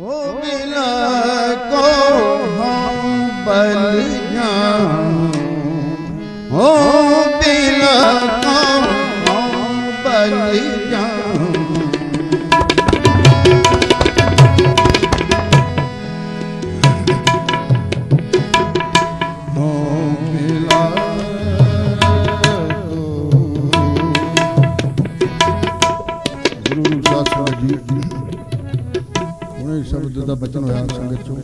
ও মিলা ਦਾ ਬਚਨ ਹੋਇਆ ਸੰਗਤ ਚੋਂ।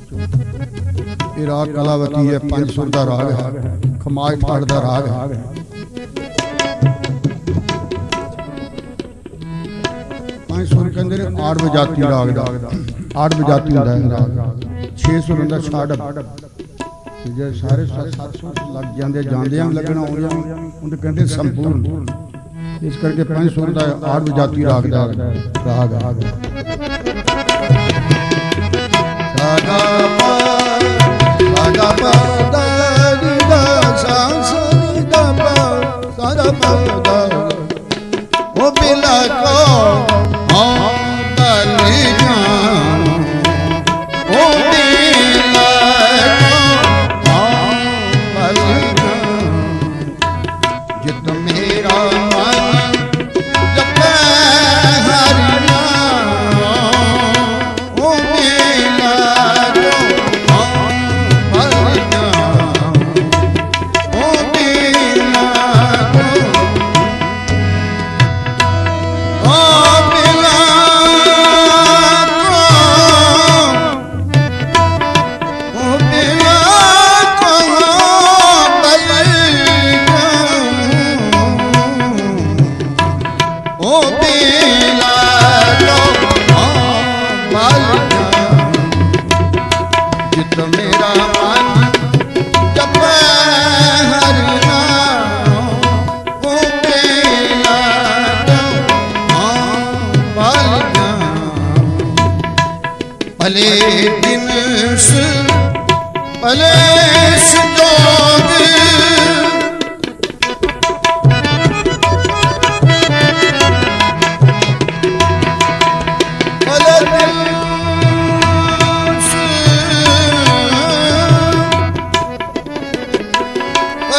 ਇਹ ਰਾਗ ਕਲਾਵਤੀ ਹੈ, ਪੰਜ ਸੁਰ ਦਾ ਰਾਗ ਹੈ, ਖਮਾਜ ਠਾੜ ਦਾ ਰਾਗ ਹੈ। ਪੰਜ ਸੁਰ ਕਹਿੰਦੇ ਨੇ ਆੜਵ ਜਾਤੀ ਰਾਗ ਦਾ। ਆੜਵ ਜਾਤੀ ਹੁੰਦਾ ਹੈ ਰਾਗ 6 ਸੁਰ ਹੁੰਦਾ ਛਾੜਵ ਜੇ ਸਾਰੇ ਸੱਤ ਸੱਤ ਸੁਰ ਲੱਗ ਜਾਂਦੇ ਜਾਂਦੇ ਲੱਗਣਾ ਆਉਂਦੇ ਉਹਨੂੰ ਕਹਿੰਦੇ ਸੰਪੂਰਨ। ਇਸ ਕਰਕੇ ਪੰਜ ਸੁਰ ਦਾ ਆੜਵ ਜਾਤੀ ਰਾਗ ਦਾ ਰਾਗ ਹੈ। ਸਾਗਾ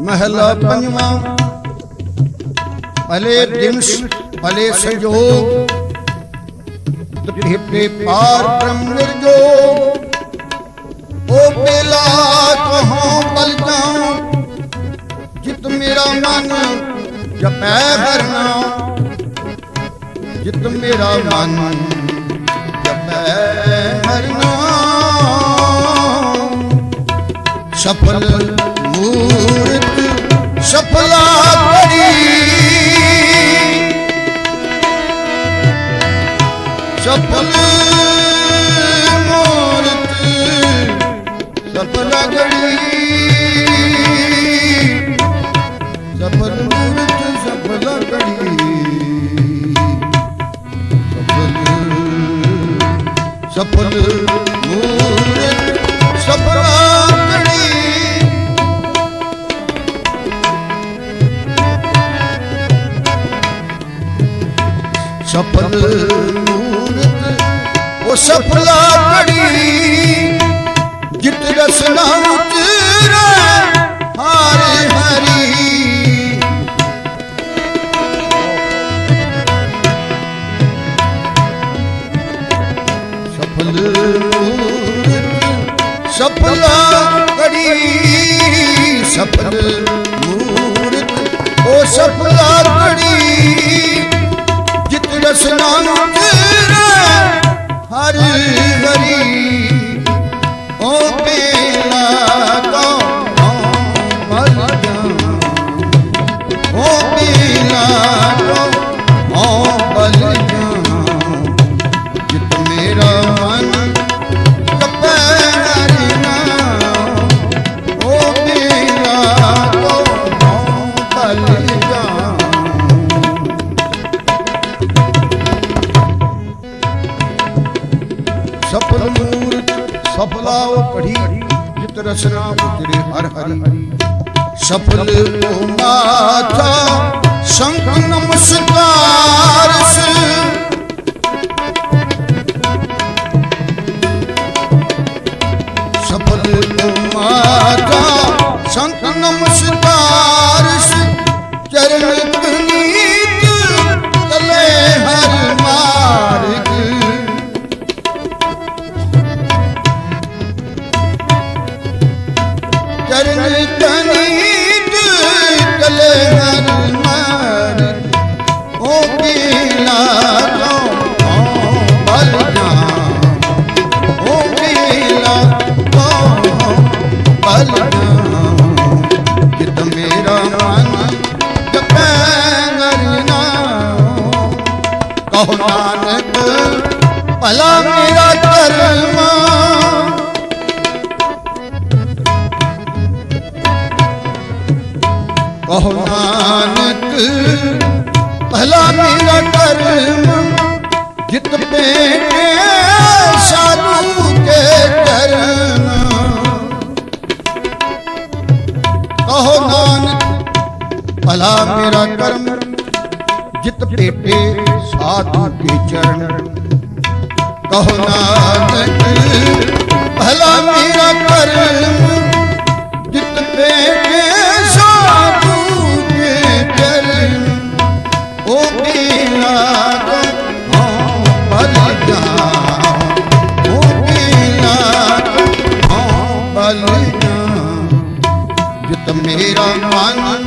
ਮਹਲਾ ਪੰਜਵਾਂ। ਭਲੇ ਦਿਨਸ ਭਲੇ ਸੰਜੋਗ। ਭੇਟੇ ਪਾਰ ਬ੍ਰਹਮ ਨਿਰਜੋਗ। ਓ ਬੇਲਾ, ਕਹਾਂ ਬਲ ਜਿਤ ਮੇਰਾ ਮਨ ਜਪੈ ਹਰਨਾ। ਜਿਤ ਮੇਰਾ ਮਨ ਜਪੈ ਹਰਨਾ। ਸਫਲ ਮੂਰਤ ਉਹ ਸਫਲਾ ਕੜੀ ਜਿਤ ਰਸਨਾ ਉਚਰੇ ਹਰੀ ਹਰੀ। ਸਫਲ ਮੂਰਤ ਸਫਲਾ ਕੜੀ ਸਫਲ ਮੂਰਤ ਉਹ ਸਫਲਾ ਕੜੀ ਜਿਤ ਰਸਨਾ ਤੇਰਾ ਹਰੀ ਹਰੀ ਓ ਪੀ ਜਿਤ ਰਸਨਾ ਹਰ ਹਰੀ। ਸਫਲ ਉਹ ਮਾਤਾ ਸੰਤ ਨਮਸਕਾਰ ਸ ਮਾਤਾ ਸੰਤ ਨਮਸਕਾਰ ਚਰਨ ਕਹੋ ਨਾਨਕ, ਭਲਾ ਮੇਰਾ ਕਰਮਾ। ਕਹੋ ਨਾਨਕ, ਭਲਾ ਮੇਰਾ ਕਰਮ। ਜਿਤ ਪੇਟੇ ਸਾਧੂ ਕੇ ਚਰਨ ਕਹੋ ਨਾਨਕ, ਭਲਾ ਮੇਰਾ ਕਰਮ। ਜਿਤ ਪੇਟੇ ਸਾਧੂ ਕੇ ਚਰਨ। ਕਹੋ ਨਾਨਕ, ਭਲਾ ਮੇਰਾ ਕਰਮ। ਜਿਤ ਪੇਟੇ ਸਾਧੂ ਕੇ ਚਰਨ। ਉਹ ਪੀਲਾ ਤੋਂ ਬਲ ਜਾ ਉਹ ਪੀਲਾ ਤੋਂ ਬਲ ਜਾ ਜਿਤ ਮੇਰਾ ਮਨ